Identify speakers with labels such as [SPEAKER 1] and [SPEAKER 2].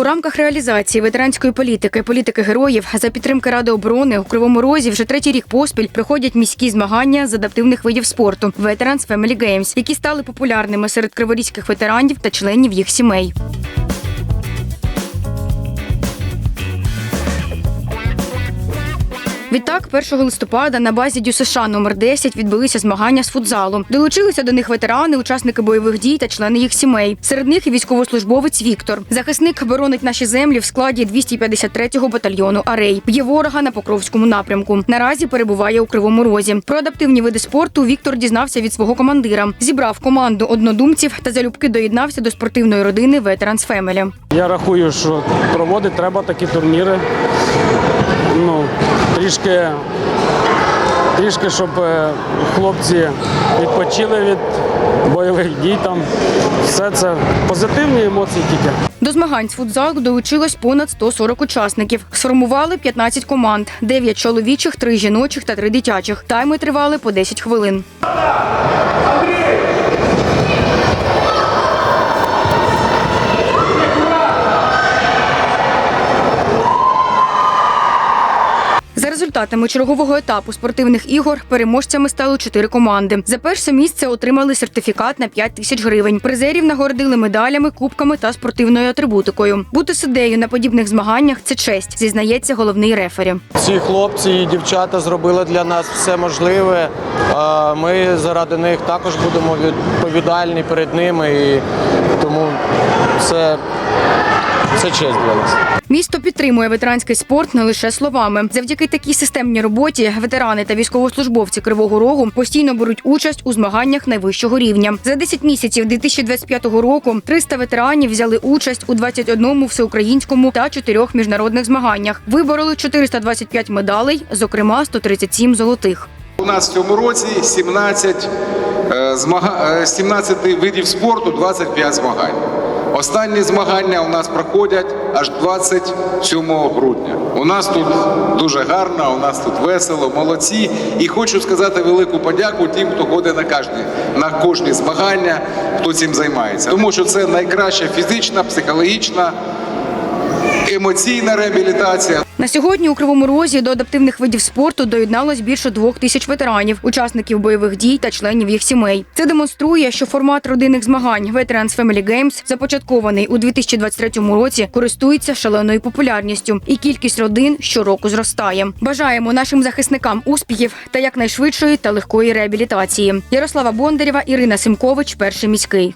[SPEAKER 1] У рамках реалізації ветеранської політики, політики героїв за підтримки Ради оборони у Кривому Розі вже третій рік поспіль проходять міські змагання з адаптивних видів спорту Veterans Family Games, які стали популярними серед криворізьких ветеранів та членів їх сімей. Відтак, 1 листопада на базі ДЮСШ номер 10 відбулися змагання з футзалу. Долучилися до них ветерани, учасники бойових дій та члени їх сімей. Серед них і військовослужбовець Віктор. Захисник боронить наші землі в складі 253-го батальйону Арей. Б'є ворога на Покровському напрямку. Наразі перебуває у Кривому Розі. Про адаптивні види спорту Віктор дізнався від свого командира. Зібрав команду однодумців та залюбки доєднався до спортивної родини Veterans Family.
[SPEAKER 2] Я рахую, що проводити треба такі турніри. Ну, трішки, трішки, щоб е, хлопці відпочили від бойових дій. Там все це позитивні емоції тільки.
[SPEAKER 1] До змагань з футзалу долучилось понад 140 учасників. Сформували 15 команд: 9 чоловічих, 3 жіночих та 3 дитячих. Тайми тривали по 10 хвилин. Результатами чергового етапу спортивних ігор переможцями стали чотири команди. За перше місце отримали сертифікат на 5 тисяч гривень. Призерів нагородили медалями, кубками та спортивною атрибутикою. Бути суддею на подібних змаганнях це честь, зізнається головний рефері.
[SPEAKER 3] Ці хлопці і дівчата зробили для нас все можливе. Е, Ми заради них також будемо відповідальні перед ними, і тому це, це честь для нас.
[SPEAKER 1] Місто підтримує ветеранський спорт не лише словами. Завдяки такій системній роботі ветерани та військовослужбовці Кривого Рогу постійно беруть участь у змаганнях найвищого рівня. За 10 місяців 2025 року 300 ветеранів взяли участь у 21 всеукраїнському та 4 міжнародних змаганнях. Вибороли 425 медалей, зокрема 137 золотих.
[SPEAKER 4] У нас в цьому році 17, е, змага... е, 17 видів спорту, 25 змагань. Останні змагання у нас проходять аж 27 грудня. У нас тут дуже гарно, у нас тут весело, молодці. І хочу сказати велику подяку тим, хто ходить на кожні, на кожні змагання, хто цим займається. Тому що це найкраща фізична, психологічна, емоційна реабілітація.
[SPEAKER 1] На сьогодні у Кривому Розі до адаптивних видів спорту доєдналось більше двох тисяч ветеранів, учасників бойових дій та членів їх сімей. Це демонструє, що формат родинних змагань Veterans Family Games, започаткований у 2023 році, користується шаленою популярністю, і кількість родин щороку зростає. Бажаємо нашим захисникам успіхів та якнайшвидшої та легкої реабілітації. Ярослава Бондарєва, Ірина Симкович, перший міський.